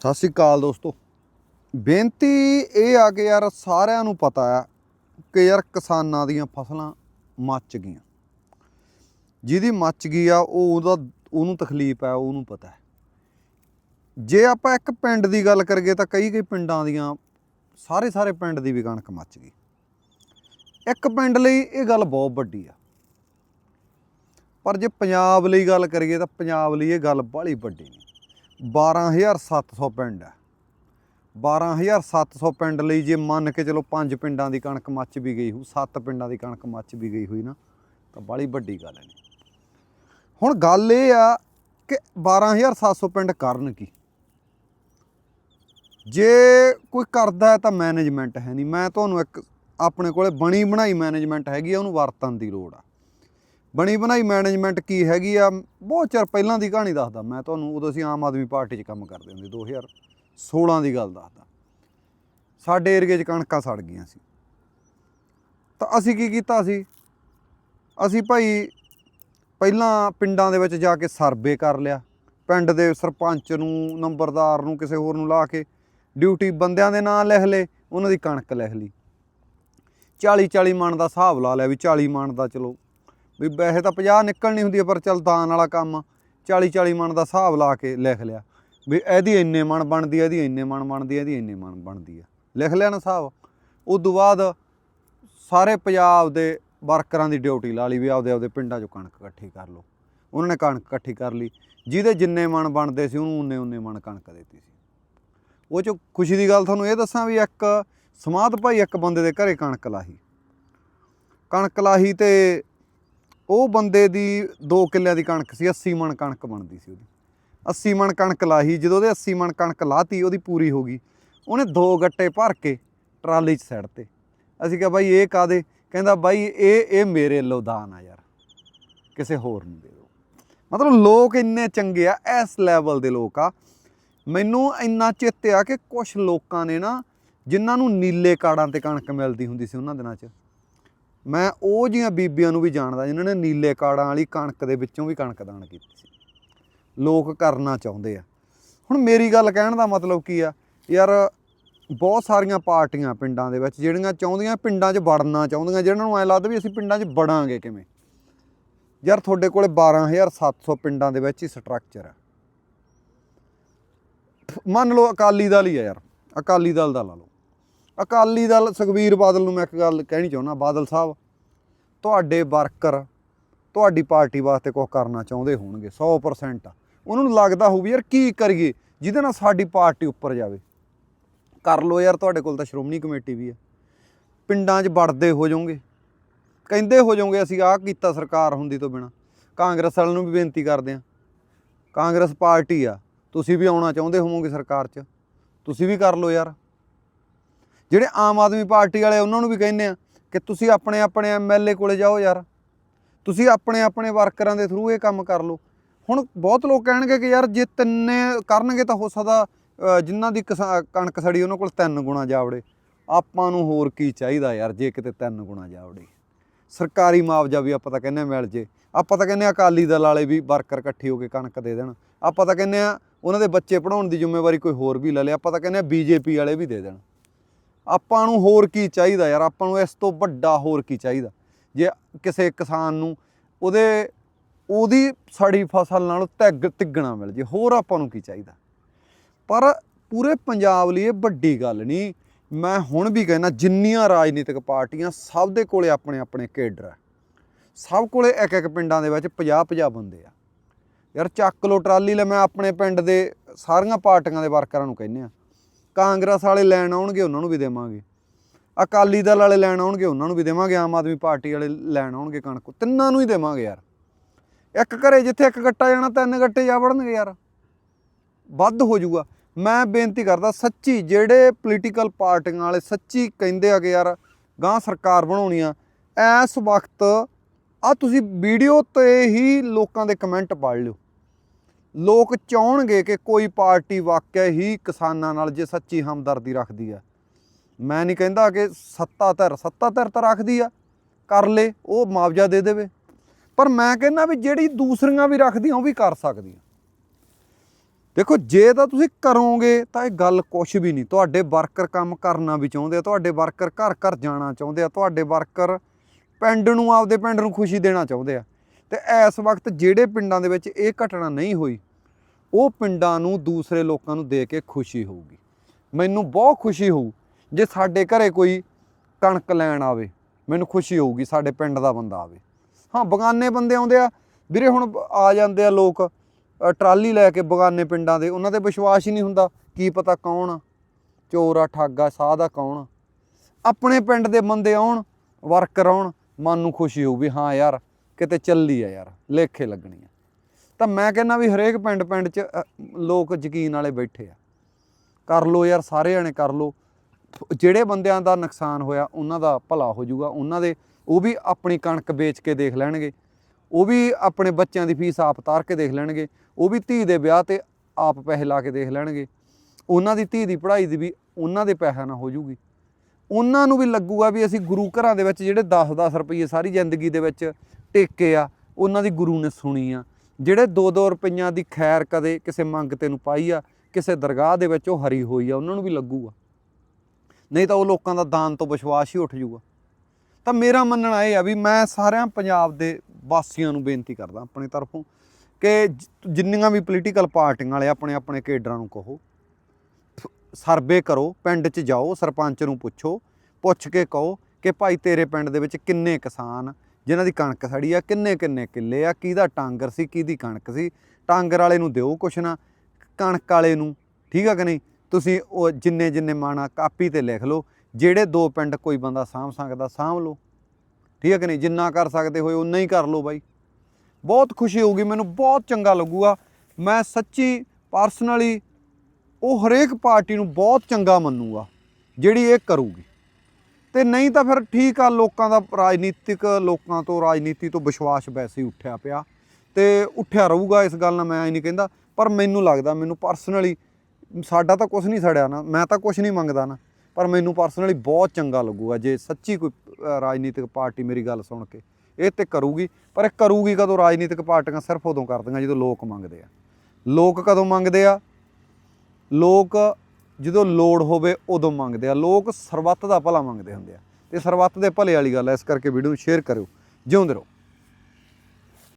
ਸਤਿ ਸ੍ਰੀ ਅਕਾਲ ਦੋਸਤੋ। ਬੇਨਤੀ ਇਹ ਆ ਕਿ ਯਾਰ ਸਾਰਿਆਂ ਨੂੰ ਪਤਾ ਆ ਕਿ ਯਾਰ ਕਿਸਾਨਾਂ ਦੀਆਂ ਫਸਲਾਂ ਮੱਚ ਗਈਆਂ। ਜਿਹਦੀ ਮੱਚ ਗਈ ਆ, ਉਹ ਉਹਦਾ, ਉਹਨੂੰ ਤਕਲੀਫ ਆ, ਉਹਨੂੰ ਪਤਾ ਹੈ। ਜੇ ਆਪਾਂ ਇੱਕ ਪਿੰਡ ਦੀ ਗੱਲ ਕਰੀਏ ਤਾਂ ਕਈ ਕਈ ਪਿੰਡਾਂ ਦੀਆਂ, ਸਾਰੇ ਸਾਰੇ ਪਿੰਡ ਦੀ ਵੀ ਕਣਕ ਮੱਚ ਗਈ। ਇੱਕ ਪਿੰਡ ਲਈ ਇਹ ਗੱਲ ਬਹੁਤ ਵੱਡੀ ਆ। ਪਰ ਜੇ ਪੰਜਾਬ ਲਈ ਗੱਲ ਕਰੀਏ ਤਾਂ ਪੰਜਾਬ ਲਈ ਇਹ ਗੱਲ ਬਾਹਲੀ ਵੱਡੀ ਨਹੀਂ। 12700 ਪਿੰਡ ਹੈ। 12700 ਪਿੰਡ ਲਈ ਜੇ ਮੰਨ ਕੇ ਚਲੋ ਪੰਜ ਪਿੰਡਾਂ ਦੀ ਕਣਕ ਮੱਚ ਵੀ ਗਈ ਹੋਊ, ਸੱਤ ਪਿੰਡਾਂ ਦੀ ਕਣਕ ਮੱਚ ਵੀ ਗਈ ਹੋਈ ਨਾ, ਤਾਂ ਬਾਹਲੀ ਵੱਡੀ ਗੱਲ ਹੈ। ਹੁਣ ਗੱਲ ਇਹ ਆ ਕਿ 12700 ਪਿੰਡ ਕਰਨ ਕੀ? ਜੇ ਕੋਈ ਕਰਦਾ ਤਾਂ ਮੈਨੇਜਮੈਂਟ ਹੈ ਨਹੀਂ। ਮੈਂ ਤੁਹਾਨੂੰ ਇੱਕ ਆਪਣੇ ਕੋਲੇ ਬਣੀ ਬਣਾਈ ਮੈਨੇਜਮੈਂਟ ਹੈਗੀ ਆ, ਉਹਨੂੰ ਵਰਤਣ ਦੀ ਲੋੜ ਆ। ਬਣੀ ਬਣਾਈ ਮੈਨੇਜਮੈਂਟ ਕੀ ਹੈਗੀ ਆ, ਬਹੁਤ ਚਿਰ ਪਹਿਲਾਂ ਦੀ ਕਹਾਣੀ ਦੱਸਦਾ ਮੈਂ ਤੁਹਾਨੂੰ, ਉਦੋਂ ਅਸੀਂ ਆਮ ਆਦਮੀ ਪਾਰਟੀ 'ਚ ਕੰਮ ਕਰਦੇ ਹੁੰਦੇ 2016 ਦੀ ਗੱਲ ਦੱਸਦਾ। ਸਾਡੇ ਏਰੀਏ 'ਚ ਕਣਕਾਂ ਸੜ ਗਈਆਂ ਸੀ। ਤਾਂ ਅਸੀਂ ਕੀ ਕੀਤਾ ਸੀ? ਅਸੀਂ ਭਾਈ ਪਹਿਲਾਂ ਪਿੰਡਾਂ ਦੇ ਵਿੱਚ ਜਾ ਕੇ ਸਰਵੇ ਕਰ ਲਿਆ। ਪਿੰਡ ਦੇ ਸਰਪੰਚ ਨੂੰ, ਨੰਬਰਦਾਰ ਨੂੰ, ਕਿਸੇ ਹੋਰ ਨੂੰ ਲਾ ਕੇ ਡਿਊਟੀ ਬੰਦਿਆਂ ਦੇ ਨਾਂ ਲਿਖ ਲਏ, ਉਹਨਾਂ ਦੀ ਕਣਕ ਲਿਖ ਲਈ। 40 40 ਮਣ ਦਾ ਹਿਸਾਬ ਲਾ ਲਿਆ ਵੀ 40 ਮਣ ਦਾ ਚਲੋ। ਵੀ ਵੈਸੇ ਤਾਂ 50 ਨਿਕਲਣੀ ਹੁੰਦੀ ਹੈ ਪਰ ਚੱਲ ਦਾਨ ਵਾਲਾ ਕੰਮ 40 40 ਮਣ ਦਾ ਹਿਸਾਬ ਲਾ ਕੇ ਲਿਖ ਲਿਆ। ਵੀ ਇਹਦੀ ਇੰਨੇ ਮਣ ਬਣਦੀ ਹੈ ਇਹਦੀ ਇੰਨੇ ਮਣ ਬਣਦੀ ਹੈ ਇਹਦੀ ਇੰਨੇ ਮਣ ਬਣਦੀ ਹੈ ਲਿਖ ਲਿਆ ਨਾ ਹਿਸਾਬ। ਉਸ ਤੋਂ ਬਾਅਦ ਸਾਰੇ ਪੰਜਾਬ ਦੇ ਵਰਕਰਾਂ ਦੀ ਡਿਊਟੀ ਲਾ ਲਈ ਵੀ ਆਪਦੇ ਆਪਦੇ ਪਿੰਡਾਂ 'ਚੋਂ ਕਣਕ ਇਕੱਠੀ ਕਰ ਲਓ। ਉਹਨਾਂ ਨੇ ਕਣਕ ਇਕੱਠੀ ਕਰ ਲਈ। ਜਿਹਦੇ ਜਿੰਨੇ ਮਣ ਬਣਦੇ ਸੀ, ਉਹਨੂੰ ਉਨੇ ਉਨੇ ਮਣ ਕਣਕ ਦਿੱਤੀ ਸੀ। ਉਹ 'ਚੋਂ ਖੁਸ਼ੀ ਦੀ ਗੱਲ ਤੁਹਾਨੂੰ ਇਹ ਦੱਸਾਂ ਵੀ ਇੱਕ ਸਮਾਧ ਭਾਈ ਇੱਕ ਬੰਦੇ ਦੇ ਘਰੇ ਕਣਕ ਲਾਹੀ। ਕਣਕ ਲਾਹੀ ਤੇ ਉਹ ਬੰਦੇ ਦੀ 2 ਕਿੱਲਿਆਂ ਦੀ ਕਣਕ ਸੀ 80 ਮਣ ਕਣਕ ਬਣਦੀ ਸੀ ਉਹਦੀ। 80 ਮਣ ਕਣਕ ਲਾਹੀ, ਜਦੋਂ ਉਹਦੇ 80 ਮਣ ਕਣਕ ਲਾਤੀ, ਉਹਦੀ ਪੂਰੀ ਹੋ ਗਈ। ਉਹਨੇ ਦੋ ਗੱਟੇ ਭਰ ਕੇ ਟਰਾਲੀ 'ਚ ਸੱਟ ਤੇ। ਅਸੀਂ ਕਿਹਾ, ਬਾਈ, ਇਹ ਕਾਦੇ ਕਹਿੰਦਾ, ਬਾਈ, ਇਹ ਇਹ ਮੇਰੇ ਲੋਦਾਨ ਆ ਯਾਰ। ਕਿਸੇ ਹੋਰ ਨੂੰ ਦੇ ਦਿਓ। ਮਤਲਬ ਲੋਕ ਇੰਨੇ ਚੰਗੇ ਆ, ਇਸ ਲੈਵਲ ਦੇ ਲੋਕ ਆ। ਮੈਨੂੰ ਇੰਨਾ ਚਿੱਤ ਆ ਕਿ ਕੁਝ ਲੋਕਾਂ ਨੇ ਨਾ, ਜਿਨ੍ਹਾਂ ਨੂੰ ਨੀਲੇ ਕਾੜਾਂ ਤੇ ਕਣਕ ਮਿਲਦੀ ਹੁੰਦੀ ਸੀ ਉਹਨਾਂ ਦਿਨਾਂ 'ਚ ਮੈਂ ਉਹ ਜੀਆਂ ਬੀਬੀਆਂ ਨੂੰ ਵੀ ਜਾਣਦਾ ਜਿਨ੍ਹਾਂ ਨੇ ਨੀਲੇ ਕਾੜਾਂ ਵਾਲੀ ਕਣਕ ਦੇ ਵਿੱਚੋਂ ਵੀ ਕਣਕ ਦਾਨ ਕੀਤੀ ਸੀ। ਲੋਕ ਕਰਨਾ ਚਾਹੁੰਦੇ ਆ। ਹੁਣ ਮੇਰੀ ਗੱਲ ਕਹਿਣ ਦਾ ਮਤਲਬ ਕੀ ਆ? ਯਾਰ, ਬਹੁਤ ਸਾਰੀਆਂ ਪਾਰਟੀਆਂ ਪਿੰਡਾਂ ਦੇ ਵਿੱਚ ਜਿਹੜੀਆਂ ਚਾਹੁੰਦੀਆਂ ਪਿੰਡਾਂ 'ਚ ਵੜਨਾ ਚਾਹੁੰਦੀਆਂ, ਜਿਹਨਾਂ ਨੂੰ ਐ ਲੱਗਦਾ ਵੀ ਅਸੀਂ ਪਿੰਡਾਂ 'ਚ ਵੜਾਂਗੇ ਕਿਵੇਂ? ਯਾਰ, ਤੁਹਾਡੇ ਕੋਲੇ 12700 ਪਿੰਡਾਂ ਦੇ ਵਿੱਚ ਹੀ ਸਟਰਕਚਰ ਆ। ਮੰਨ ਲਓ ਅਕਾਲੀ ਦਲ ਹੀ ਆ ਯਾਰ। ਅਕਾਲੀ ਦਲ ਦਾ ਲਾ ਲਓ। ਅਕਾਲੀ ਦਲ ਸੁਖਬੀਰ ਬਾਦਲ ਨੂੰ ਮੈਂ ਇੱਕ ਗੱਲ ਕਹਿਣੀ ਚਾਹੁੰਦਾ, ਬਾਦਲ ਸਾਹਿਬ, ਤੁਹਾਡੇ ਵਰਕਰ ਤੁਹਾਡੀ ਪਾਰਟੀ ਵਾਸਤੇ ਕੁਝ ਕਰਨਾ ਚਾਹੁੰਦੇ ਹੋਣਗੇ 100% ਉਹਨਾਂ ਨੂੰ ਲੱਗਦਾ ਹੋਊ ਯਾਰ ਕੀ ਕਰੀਏ, ਜਿਹਦੇ ਨਾਲ ਸਾਡੀ ਪਾਰਟੀ ਉੱਪਰ ਜਾਵੇ। ਕਰ ਲਓ ਯਾਰ, ਤੁਹਾਡੇ ਕੋਲ ਤਾਂ ਸ਼੍ਰੋਮਣੀ ਕਮੇਟੀ ਵੀ ਹੈ ਪਿੰਡਾਂ 'ਚ ਵੜਦੇ ਹੋ ਜਾਓਗੇ। ਕਹਿੰਦੇ ਹੋ ਜਾਓਗੇ, ਅਸੀਂ ਆਹ ਕੀਤਾ ਸਰਕਾਰ ਹੁੰਦੀ ਤੋਂ ਬਿਨਾ। ਕਾਂਗਰਸ ਵਾਲਿਆਂ ਨੂੰ ਵੀ ਬੇਨਤੀ ਕਰਦੇ ਆ ਕਾਂਗਰਸ ਪਾਰਟੀ ਆ, ਤੁਸੀਂ ਵੀ ਆਉਣਾ ਚਾਹੁੰਦੇ ਹੋਵੋਗੇ ਸਰਕਾਰ 'ਚ। ਤੁਸੀਂ ਵੀ ਕਰ ਲਓ ਯਾਰ। ਜਿਹੜੇ ਆਮ ਆਦਮੀ ਪਾਰਟੀ ਵਾਲੇ ਉਹਨਾਂ ਨੂੰ ਵੀ ਕਹਿੰਦੇ ਆ ਕਿ ਤੁਸੀਂ ਆਪਣੇ ਆਪਣੇ ਐਮਐਲਏ ਕੋਲੇ ਜਾਓ ਯਾਰ। ਤੁਸੀਂ ਆਪਣੇ ਆਪਣੇ ਵਰਕਰਾਂ ਦੇ ਥਰੂ ਇਹ ਕੰਮ ਕਰ ਲਓ। ਹੁਣ ਬਹੁਤ ਲੋਕ ਕਹਿਣਗੇ ਕਿ ਯਾਰ ਜੇ ਤਿੰਨੇ ਕਰਨਗੇ ਤਾਂ ਹੋ ਸਕਦਾ ਅ, ਜਿਨ੍ਹਾਂ ਦੀ ਕਿਸਾ- ਕਣਕ ਸੜੀ ਉਹਨਾਂ ਕੋਲ ਤਿੰਨ ਗੁਣਾ ਜਾਵੜੇ। ਆਪਾਂ ਨੂੰ ਹੋਰ ਕੀ ਚਾਹੀਦਾ ਯਾਰ ਜੇ ਕਿਤੇ ਤਿੰਨ ਗੁਣਾ ਜਾਵੜੇ। ਸਰਕਾਰੀ ਮੁਆਵਜ਼ਾ ਵੀ ਆਪਾਂ ਤਾਂ ਕਹਿੰਦੇ ਹਾਂ ਮਿਲ ਜੇ। ਆਪਾਂ ਤਾਂ ਕਹਿੰਦੇ ਹਾਂ ਅਕਾਲੀ ਦਲ ਵਾਲੇ ਵੀ ਵਰਕਰ ਇਕੱਠੇ ਹੋ ਕੇ ਕਣਕ ਦੇ ਦੇਣ। ਆਪਾਂ ਤਾਂ ਕਹਿੰਦੇ ਆ ਉਹਨਾਂ ਦੇ ਬੱਚੇ ਪੜਾਉਣ ਦੀ ਜ਼ਿੰਮੇਵਾਰੀ ਕੋਈ ਹੋਰ ਵੀ ਲੈ ਲੇ। ਆਪਾਂ ਤਾਂ ਕਹਿੰਦੇ ਆ ਬੀਜੇਪੀ ਵਾਲੇ ਵੀ ਦੇ ਦੇਣ। ਆਪਾਂ ਨੂੰ ਹੋਰ ਕੀ ਚਾਹੀਦਾ ਯਾਰ? ਆਪਾਂ ਨੂੰ ਇਸ ਤੋਂ ਵੱਡਾ ਹੋਰ ਕੀ ਚਾਹੀਦਾ? ਜੇ ਕਿਸੇ ਕਿਸਾਨ ਨੂੰ ਉਹਦੇ, ਉਹਦੀ ਸੜੀ ਫਸਲ ਨਾਲੋਂ ਤਿੱਗ ਤਿੱਗਣਾ ਮਿਲ ਜੇ, ਹੋਰ ਆਪਾਂ ਨੂੰ ਕੀ ਚਾਹੀਦਾ? ਪਰ ਪੂਰੇ ਪੰਜਾਬ ਲਈ ਇਹ ਵੱਡੀ ਗੱਲ ਨਹੀਂ। ਮੈਂ ਹੁਣ ਵੀ ਕਹਿੰਦਾ, ਜਿੰਨੀਆਂ ਰਾਜਨੀਤਿਕ ਪਾਰਟੀਆਂ ਸਭ ਦੇ ਕੋਲੇ ਆਪਣੇ ਆਪਣੇ ਕੇਡਰ ਆ। ਸਭ ਕੋਲੇ ਇੱਕ ਇੱਕ ਪਿੰਡਾਂ ਦੇ ਵਿੱਚ 50 50 ਬੰਦੇ ਆ। ਯਾਰ ਚੱਕ ਲੋ ਟਰਾਲੀ ਲੈ, ਮੈਂ ਆਪਣੇ ਪਿੰਡ ਦੇ ਸਾਰੀਆਂ ਪਾਰਟੀਆਂ ਦੇ ਵਰਕਰਾਂ ਨੂੰ ਕਹਿੰਨੇ ਆ। ਕਾਂਗਰਸ ਵਾਲੇ ਲੈਣ ਆਉਣਗੇ, ਉਹਨਾਂ ਨੂੰ ਵੀ ਦੇਵਾਂਗੇ। ਅਕਾਲੀ ਦਲ ਵਾਲੇ ਲੈਣ ਆਉਣਗੇ, ਉਹਨਾਂ ਨੂੰ ਵੀ ਦੇਵਾਂਗੇ, ਆਮ ਆਦਮੀ ਪਾਰਟੀ ਵਾਲੇ ਲੈਣ ਆਉਣਗੇ ਕਣਕ। ਤਿੰਨਾਂ ਨੂੰ ਹੀ ਦੇਵਾਂਗੇ ਯਾਰ। ਇੱਕ ਘਰੇ ਜਿੱਥੇ ਇੱਕ ਗੱਟਾ ਜਾਣਾ, ਤਿੰਨ ਗੱਟੇ ਜਾ ਵੜਨਗੇ ਯਾਰ। ਵੱਧ ਹੋ ਜਾਊਗਾ। ਮੈਂ ਬੇਨਤੀ ਕਰਦਾ, ਸੱਚੀ ਜਿਹੜੇ ਪੋਲੀਟੀਕਲ ਪਾਰਟੀਆਂ ਵਾਲੇ ਸੱਚੀ ਕਹਿੰਦੇ ਆ ਕਿ ਯਾਰ ਗਾਂ ਸਰਕਾਰ ਬਣਾਉਣੀ ਆ ਇਸ ਵਕਤ ਆ ਤੁਸੀਂ ਵੀਡੀਓ ਤੇ ਹੀ ਲੋਕਾਂ ਦੇ ਕਮੈਂਟ ਪੜ੍ਹ ਲਿਓ। ਲੋਕ ਚਾਹਣਗੇ ਕਿ ਕੋਈ ਪਾਰਟੀ ਵਾਕਿਆ ਹੀ ਕਿਸਾਨਾਂ ਨਾਲ ਜੇ ਸੱਚੀ ਹਮਦਰਦੀ ਰੱਖਦੀ ਆ। ਮੈਂ ਨਹੀਂ ਕਹਿੰਦਾ ਕਿ ਸੱਤਾ ਧਿਰ ਸੱਤਾ ਧਿਰ ਤਾਂ ਰੱਖਦੀ ਆ, ਕਰ ਲੇ, ਉਹ ਮੁਆਵਜ਼ਾ ਦੇ ਦੇਵੇ। ਪਰ ਮੈਂ ਕਹਿੰਦਾ ਵੀ ਜਿਹੜੀ ਦੂਸਰੀਆਂ ਵੀ ਰੱਖਦੀਆਂ, ਉਹ ਵੀ ਕਰ ਸਕਦੀਆਂ। ਦੇਖੋ, ਜੇ ਤਾਂ ਤੁਸੀਂ ਕਰੋਗੇ, ਤਾਂ ਇਹ ਗੱਲ ਕੁਛ ਵੀ ਨਹੀਂ। ਤੁਹਾਡੇ ਵਰਕਰ ਕੰਮ ਕਰਨਾ ਵੀ ਚਾਹੁੰਦੇ ਆ, ਤੁਹਾਡੇ ਵਰਕਰ ਘਰ ਘਰ ਜਾਣਾ ਚਾਹੁੰਦੇ ਆ, ਤੁਹਾਡੇ ਵਰਕਰ ਪਿੰਡ ਨੂੰ, ਆਪਦੇ ਪਿੰਡ ਨੂੰ ਖੁਸ਼ੀ ਦੇਣਾ ਚਾਹੁੰਦੇ ਆ। ਤੇ ਇਸ ਵਕਤ ਜਿਹੜੇ ਪਿੰਡਾਂ ਦੇ ਵਿੱਚ ਇਹ ਘਟਨਾ ਨਹੀਂ ਹੋਈ, ਉਹ ਪਿੰਡਾਂ ਨੂੰ ਦੂਸਰੇ ਲੋਕਾਂ ਨੂੰ ਦੇ ਕੇ ਖੁਸ਼ੀ ਹੋਊਗੀ। ਮੈਨੂੰ ਬਹੁਤ ਖੁਸ਼ੀ ਹੋਊ ਜੇ ਸਾਡੇ ਘਰੇ ਕੋਈ ਕਣਕ ਲੈਣ ਆਵੇ। ਮੈਨੂੰ ਖੁਸ਼ੀ ਹੋਊਗੀ ਸਾਡੇ ਪਿੰਡ ਦਾ ਬੰਦਾ ਆਵੇ। ਹਾਂ, ਬਗਾਨੇ ਬੰਦੇ ਆਉਂਦੇ ਆ। ਵੀਰੇ, ਹੁਣ ਆ ਜਾਂਦੇ ਆ ਲੋਕ ਟਰਾਲੀ ਲੈ ਕੇ ਬਗਾਨੇ ਪਿੰਡਾਂ ਦੇ। ਉਹਨਾਂ ਤੇ ਵਿਸ਼ਵਾਸ ਹੀ ਨਹੀਂ ਹੁੰਦਾ, ਕੀ ਪਤਾ ਕੌਣ ਆ? ਚੋਰ ਆ, ਠੱਗ ਆ ਸਾਧ ਆ ਕੌਣ ਆ? ਆਪਣੇ ਪਿੰਡ ਦੇ ਬੰਦੇ ਆਉਣ, ਵਰਕਰ ਆਉਣ, ਮਨ ਨੂੰ ਖੁਸ਼ੀ ਹੋਊ ਵੀ ਹਾਂ ਯਾਰ ਕਿਤੇ ਚੱਲੀ ਆ ਯਾਰ, ਲੇਖੇ ਲੱਗਣੀ ਆ। ਤਾਂ ਮੈਂ ਕਹਿੰਦਾ ਵੀ ਹਰੇਕ ਪਿੰਡ ਪਿੰਡ 'ਚ ਲੋਕ ਯਕੀਨ ਵਾਲੇ ਬੈਠੇ ਆ। ਕਰ ਲੋ ਯਾਰ, ਸਾਰੇ ਜਣੇ ਕਰ ਲੋ ਜਿਹੜੇ ਬੰਦਿਆਂ ਦਾ ਨੁਕਸਾਨ ਹੋਇਆ, ਉਹਨਾਂ ਦਾ ਭਲਾ ਹੋ ਜਾਊਗਾ। ਉਹਨਾਂ ਦੇ, ਉਹ ਵੀ ਆਪਣੀ ਕਣਕ ਵੇਚ ਕੇ ਦੇਖ ਲੈਣਗੇ। ਉਹ ਵੀ ਆਪਣੇ ਬੱਚਿਆਂ ਦੀ ਫੀਸ ਆਪ ਤਾਰ ਕੇ ਦੇਖ ਲੈਣਗੇ। ਉਹ ਵੀ ਧੀ ਦੇ ਵਿਆਹ ਤੇ ਆਪ ਪੈਸੇ ਲਾ ਕੇ ਦੇਖ ਲੈਣਗੇ। ਉਹਨਾਂ ਦੀ ਧੀ ਦੀ ਪੜ੍ਹਾਈ ਦੀ ਵੀ ਉਹਨਾਂ ਦੇ ਪੈਸਿਆਂ ਨਾ ਹੋ ਜਾਊਗੀ। ਉਹਨਾਂ ਨੂੰ ਵੀ ਲੱਗੂਗਾ ਵੀ ਅਸੀਂ ਗੁਰੂ ਘਰਾਂ ਦੇ ਵਿੱਚ ਜਿਹੜੇ 10-10 ਰੁਪਏ ਸਾਰੀ ਜ਼ਿੰਦਗੀ ਦੇ ਵਿੱਚ ਟੇਕੇ ਆ, ਉਹਨਾਂ ਦੀ ਗੁਰੂ ਨੇ ਸੁਣੀ ਆ। ਜਿਹੜੇ 2-2 ਰੁਪਈਆਂ ਦੀ ਖੈਰ ਕਦੇ ਕਿਸੇ ਮੰਗਤੇ ਨੂੰ ਪਾਈ ਆ, ਕਿਸੇ ਦਰਗਾਹ ਦੇ ਵਿੱਚ ਉਹ ਹਰੀ ਹੋਈ ਆ, ਉਹਨਾਂ ਨੂੰ ਵੀ ਲੱਗੂਗਾ। ਨਹੀਂ ਤਾਂ ਉਹ ਲੋਕਾਂ ਦਾ ਦਾਨ ਤੋਂ ਵਿਸ਼ਵਾਸ ਹੀ ਉੱਠ ਜੂਗਾ। ਤਾਂ ਮੇਰਾ ਮੰਨਣਾ ਇਹ ਆ ਵੀ ਮੈਂ ਸਾਰਿਆਂ ਪੰਜਾਬ ਦੇ ਵਾਸੀਆਂ ਨੂੰ ਬੇਨਤੀ ਕਰਦਾ ਆਪਣੀ ਤਰਫੋਂ ਕਿ ਜਿੰਨੀਆਂ ਵੀ ਪੋਲੀਟੀਕਲ ਪਾਰਟੀਆਂ ਵਾਲੇ ਆਪਣੇ ਆਪਣੇ ਕੇਡਰਾਂ ਨੂੰ ਕਹੋ। ਸਰਵੇ ਕਰੋ, ਪਿੰਡ 'ਚ ਜਾਓ, ਸਰਪੰਚ ਨੂੰ ਪੁੱਛੋ, ਪੁੱਛ ਕੇ ਕਹੋ ਕਿ ਭਾਈ ਤੇਰੇ ਪਿੰਡ ਦੇ ਵਿੱਚ ਕਿੰਨੇ ਕਿਸਾਨ ਜਿਨ੍ਹਾਂ ਦੀ ਕਣਕ ਸੜੀ ਆ, ਕਿੰਨੇ ਕਿੰਨੇ ਕਿੱਲੇ ਆ, ਕਿਹਦਾ ਟਾਂਗਰ ਸੀ, ਕਿਹਦੀ ਕਣਕ ਸੀ, ਟਾਂਗਰ ਵਾਲੇ ਨੂੰ ਦਿਓ ਕੁਛ ਨਾ, ਕਣਕ ਵਾਲੇ ਨੂੰ, ਠੀਕ ਆ ਕਿ ਨਹੀਂ? ਤੁਸੀਂ ਉਹ ਜਿੰਨੇ ਜਿੰਨੇ ਮਾਣਾ ਕਾਪੀ ਤੇ ਲਿਖ ਲਓ, ਜਿਹੜੇ ਦੋ ਪਿੰਡ ਕੋਈ ਬੰਦਾ ਸਾਂਭ ਸਕਦਾ, ਸਾਂਭ ਲਓ। ਠੀਕ ਹੈ ਕਿ ਨਹੀਂ? ਜਿੰਨਾ ਕਰ ਸਕਦੇ ਹੋਏ, ਉਨਾ ਹੀ ਕਰ ਲਓ ਬਾਈ। ਬਹੁਤ ਖੁਸ਼ੀ ਹੋਊਗੀ, ਮੈਨੂੰ ਬਹੁਤ ਚੰਗਾ ਲੱਗੂਗਾ। ਮੈਂ ਸੱਚੀ ਪਰਸਨਲੀ ਉਹ ਹਰੇਕ ਪਾਰਟੀ ਨੂੰ ਬਹੁਤ ਚੰਗਾ ਮੰਨੂਗਾ, ਜਿਹੜੀ ਇਹ ਕਰੂਗੀ। ਤੇ ਨਹੀਂ ਤਾਂ ਫਿਰ ਠੀਕ ਆ, ਲੋਕਾਂ ਦਾ ਰਾਜਨੀਤਿਕ ਲੋਕਾਂ ਤੋਂ, ਰਾਜਨੀਤੀ ਤੋਂ ਵਿਸ਼ਵਾਸ ਵੈਸੇ ਹੀ ਉੱਠਿਆ ਪਿਆ। ਤੇ ਉੱਠਿਆ ਰਹੂਗਾ ਇਸ ਗੱਲ ਨਾਲ, ਮੈਂ ਐ ਨਹੀਂ ਕਹਿੰਦਾ, ਪਰ ਮੈਨੂੰ ਲੱਗਦਾ, ਮੈਨੂੰ ਪਰਸਨਲੀ ਸਾਡਾ ਤਾਂ ਕੁਝ ਨਹੀਂ ਸੜਿਆ ਨਾ, ਮੈਂ ਤਾਂ ਕੁਝ ਨਹੀਂ ਮੰਗਦਾ ਨਾ, ਪਰ ਮੈਨੂੰ ਪਰਸਨਲੀ ਬਹੁਤ ਚੰਗਾ ਲੱਗੂਗਾ ਜੇ ਸੱਚੀ ਕੋਈ ਰਾਜਨੀਤਿਕ ਪਾਰਟੀ ਮੇਰੀ ਗੱਲ ਸੁਣ ਕੇ ਇਹ ਤੇ ਕਰੂਗੀ, ਪਰ ਇਹ ਕਰੂਗੀ ਕਦੋਂ? ਰਾਜਨੀਤਿਕ ਪਾਰਟੀਆਂ ਸਿਰਫ ਉਦੋਂ ਕਰਦੀਆਂ ਜਦੋਂ ਲੋਕ ਮੰਗਦੇ ਆ। ਲੋਕ ਕਦੋਂ ਮੰਗਦੇ ਆ? ਲੋਕ ਜਦੋਂ ਲੋੜ ਹੋਵੇ ਉਦੋਂ ਮੰਗਦੇ ਆ। ਲੋਕ ਸਰਬੱਤ ਦਾ ਭਲਾ ਮੰਗਦੇ ਹੁੰਦੇ ਆ। ਤੇ ਸਰਬੱਤ ਦੇ ਭਲੇ ਵਾਲੀ ਗੱਲ ਐ ਇਸ ਕਰਕੇ ਵੀਡੀਓ ਨੂੰ ਸ਼ੇਅਰ ਕਰਿਓ। ਜਿਉਂਦੇ ਰਹੋ।